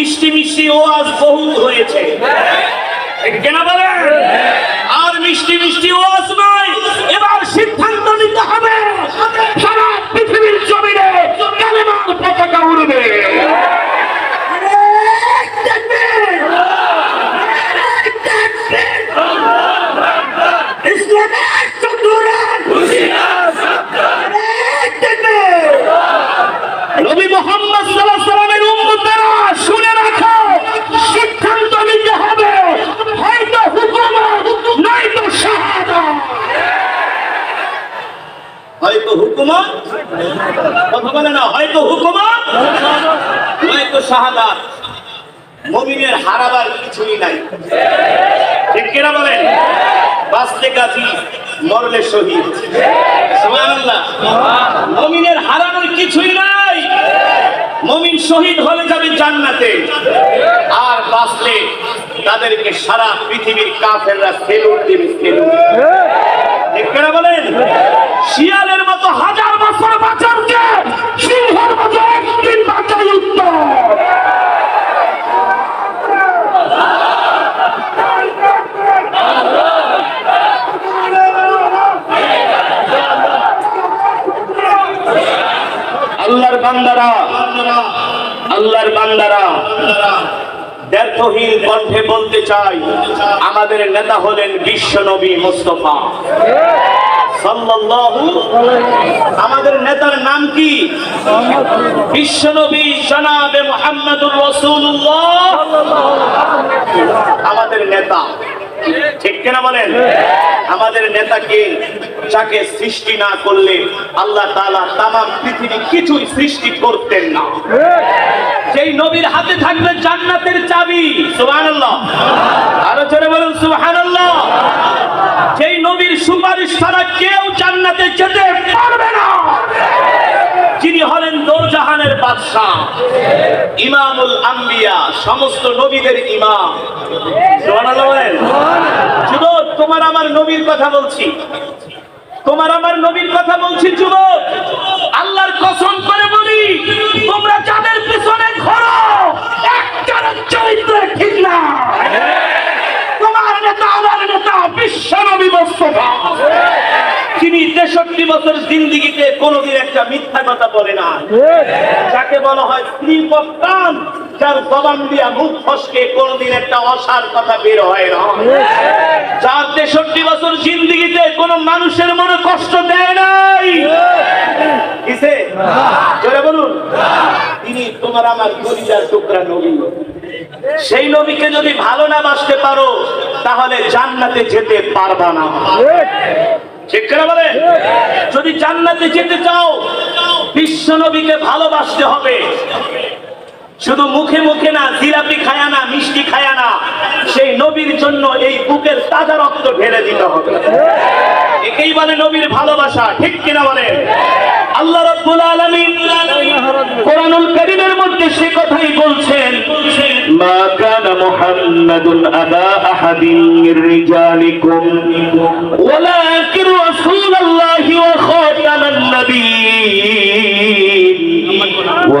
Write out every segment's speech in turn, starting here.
মিষ্টি মিষ্টি ওয়াজ বহুত হয়েছে। কেনা বলেন? আর মিষ্টি মিষ্টি ওয়াজ নয়। এবার সিদ্ধান্ত নিতে হবে সারা পৃথিবীর জমিনে কালেমার পতাকা উড়বে ইসলামের চন্দ্ররাত নবী মোহাম্মদ সাল্লাল্লাহু আলাইহি সাল্লামের উম্মতেরা শুনে রাখো সিদ্ধান্ত নিতে হবে হয়তো হুকুমত নয়তো শাহাদাত হয়তো হুকুমত কথা বলে না, হয়তো হুকুমা? হয়তো শাহাদাত। মুমিনের হারাবার কিছুই নাই। ঠিক কিনা বলেন? বাঁচতে গাজী মরলে শহীদ। মুমিনের হারানোর কিছুই নাই। মুমিন শহীদ হলে যাবে জান্নাতে। আর বাঁচলে তাদেরকে সারা পৃথিবীর কাফেররা সেলুট দেবে, সেলুট ঠিক কিনা বলেন আল্লাহর বান্দারা আল্লাহর বান্দারা ব্যর্থহীন কণ্ঠে বলতে চাই আমাদের নেতা হলেন বিশ্ব নবী মোস্তফা। আমাদের নেতার নাম কি? বিশ্বনবী জনাবে মুহাম্মদুর রাসূলুল্লাহ। আমাদের নেতা। ঠিক কিনা বলেন? আমাদের নেতাকে যাকে সৃষ্টি না করলে আল্লাহ তাআলা তাম পৃথিবী কিছুই সৃষ্টি করতেন না। সেই নবীর হাতে থাকবে জান্নাতের চাবি, সুবহানাল্লাহ। আরও জোরে বলুন, সুবহানাল্লাহ। নবীর সুপারিশ ছাড়া কেউ জান্নাতে যেতে পারবে না। যিনি হলেন দোজাহানের বাদশাহ, ইমামুল আম্বিয়া, সমস্ত নবীদের ইমাম। যুবক, তোমার আমার নবীর কথা বলছি। তোমার আমার নবীর কথা বলছি, যুবক। আল্লাহর কসম করে বলি, তোমরা যাদের তিনি তেষট্টি বছর জিন্দিগিতে কোনোদিন একটা মিথ্যা কথা বলে না। যাকে বলা হয় স্ত্রী পত্তান যার জবান দিয়া মুখ ফসকে কোনোদিন একটা অসার কথা বের হয় না। যার তেষট্টি বছর জিন্দিগিতে কোনো মানুষের মনে কষ্ট দেয় নাই। কিসে? জোরে বলুন। তিনি তোমার আমার কলিজার টুকরা নবী। সেই নবীকে যদি ভালো না বাসতে পারো, তাহলে জান্নাতে যেতে পারবা না। যদি জান্নাতে যেতে চাও, বিশ্ব নবীকে ভালোবাসতে হবে। শুধু মুখে মুখে না, জিলাপি খায়া না, মিষ্টি খায়া না, সেই নবীর জন্য এই বুকের তাজা রক্ত ঢেলে দিতে হবে। একেই বলে নবীর ভালোবাসা, ঠিক কিনা বলে? আল্লাহ রাব্বুল আলামিন কোরআনুল কারীমের মধ্যে সে কথাই বলছেন, মা কানা মুহাম্মাদুন আবা আহাদিন রিজালিকুম ওয়ালাকিন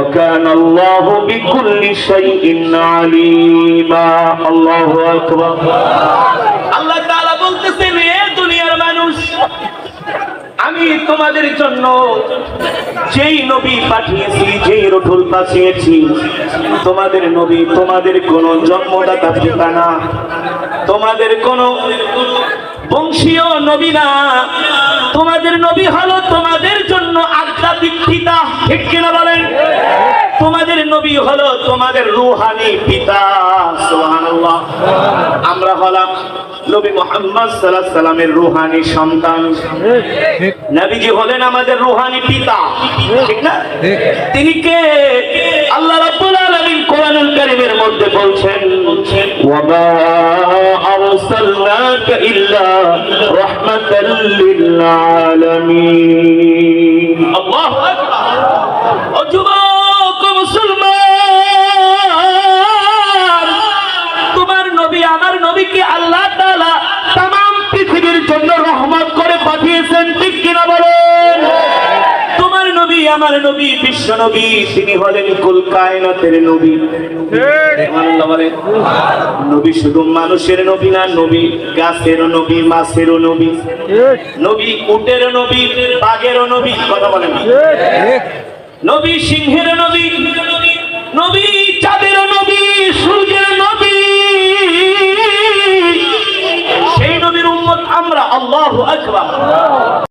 وكان الله بكل شيء عليما الله اكبر আল্লাহ তাআলা বলতেছেন এ দুনিয়ার মানুষ আমি তোমাদের জন্য যেই নবী পাঠিয়েছি যেই রসুল পাঠিয়েছি তোমাদের নবী তোমাদের কোন জন্মদাতা পিতা না তোমাদের কোন বংশীয় নবী না তোমাদের নবী হলো তোমাদের জন্য আধ্যাত্মিক পিতা ঠিক কিনা বলেন তোমাদের নবী হলো তোমাদের রুহানি পিতা, সুবহানাল্লাহ। আমরা হলাম নবী মোহাম্মদ আলাইহি সাল্লামের রুহানি সন্তান। নবীজি হলেন আমাদের রুহানি পিতা। ঠিক না? তিনি কে? আল্লাহ মধ্যে বলছেন আমার নবী বিশ্ব নবী তিনি হলেন কুল কায়নাতের নবী। নবী শুধু মানুষের নবী না নবী গাছের নবী মাছেরও নবী। নবী উটের নবী বাঘের নবী কথা বলেন। নবী সিংহের নবী